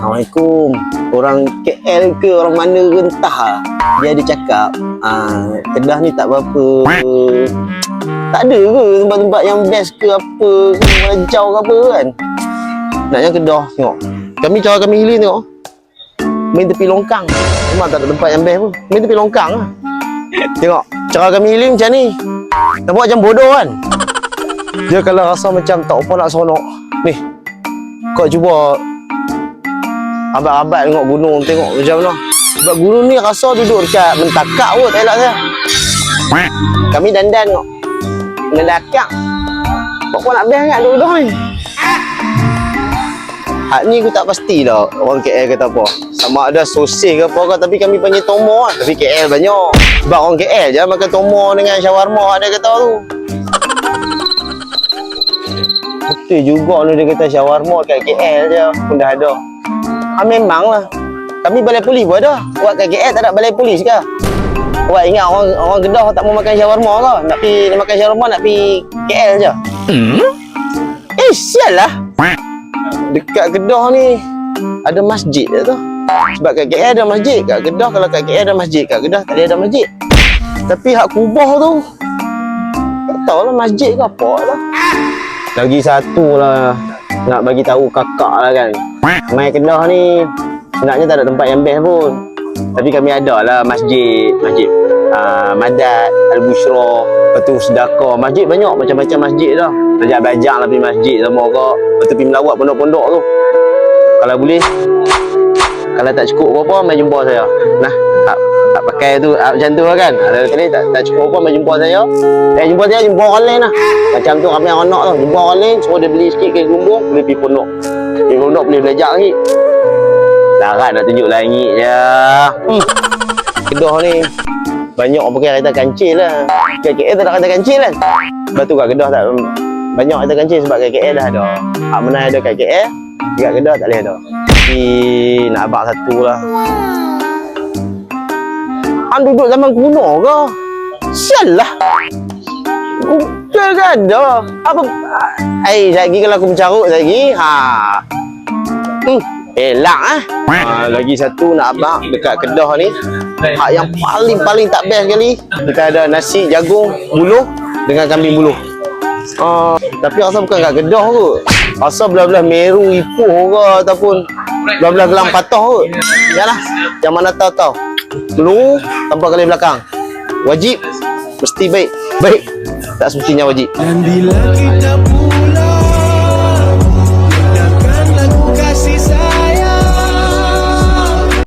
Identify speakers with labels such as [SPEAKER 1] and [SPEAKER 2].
[SPEAKER 1] Assalamualaikum. Orang KL ke orang mana ke entah. Dia ada cakap, ah, Kedah ni tak berapa tak ada ke tempat-tempat yang best ke apa ke Melajau ke apa kan? Naknya Kedah tengok. Kami cara kami healing tengok. Main tepi longkang. Memang tak ada tempat yang best pun. Main tepi longkang lah. Tengok Cara kami healing macam ni. Nampak macam bodoh kan? Dia kalau rasa macam tak apa nak seronok. Ni Kau cuba Abat-abat tengok gunung Tengok macam mana. Sebab gunung ni rasa duduk dekat mentakak kot Elak saya. Kami dandan tengok. Ngelakak. Pokok nak best kat duduk ni? Hak ni aku tak pasti dah Orang KL kata apa. Sama ada sosis ke apa ke Tapi kami panggil tomo lah. Tapi KL banyak. Sebab orang KL je makan tomo dengan shawarma Dia kata tu. Betul juga ni dia kata shawarma kat KL je. Pun dah ada ha, Memang lah Kami balai polis pun ada Buat kat KL tak ada balai polis ke Awak ingat orang orang Kedah tak mau makan shawarma ke? Nak pi nak makan shawarma nak pi KL je. Eh, sial lah. Dekat Kedah ni ada masjid dia tu. Sebab kat KL ada masjid, kat Kedah kalau kat KL ada masjid, kat Kedah tak ada masjid. Tapi hak kubah tu tak tahu lah masjid ke apa lah. Lagi satu lah nak bagi tahu kakak lah kan. Mai Kedah ni sebenarnya tak ada tempat yang best pun. Tapi kami ada lah masjid, masjid uh, Madat, Al-Bushra, lepas tu Sedekah. Masjid banyak macam-macam masjid dah. Belajar-belajar lah pergi masjid sama ke. Lepas tu pergi melawat pondok-pondok tu. Kalau boleh, kalau tak cukup apa-apa, mai jumpa saya. Nah, tak, tak pakai tu ah, macam tu lah kan. Ada kali tak, tak cukup apa, mai jumpa saya. Eh, jumpa saya, jumpa orang lain lah. Macam tu kami orang nak tu. Jumpa orang lain, suruh dia beli sikit ke gumbung, boleh pergi pondok. Pergi pondok boleh belajar lagi. Larat nak tunjuk langit je. Hmm. Kedah ni banyak orang pakai kereta kancil lah. Kat KL tak ada kereta kancil kan? Sebab tu kat Kedah tak banyak kereta kancil sebab kat KL dah ada. Hak mana ada kat KL, kat Kedah tak boleh ada. Tapi nak abang satu lah. Han duduk zaman kuno ke? Sial lah. Google kan ada. Apa? Eh, lagi kalau aku mencarut lagi. Ha. Hmm. Elak ah. Ha, lagi satu nak abang dekat Kedah ni. Hak yang paling-paling tak best sekali. Kita ada nasi jagung buluh dengan kambing buluh. Uh, tapi rasa bukan kat Kedah kot. Rasa belah-belah Meru, Ipoh ke ataupun belah-belah Gelang Patah kot. Yalah, yang mana tahu-tahu. Dulu tanpa kali belakang. Wajib mesti baik. Baik. Tak semestinya wajib.
[SPEAKER 2] Dan bila kita pun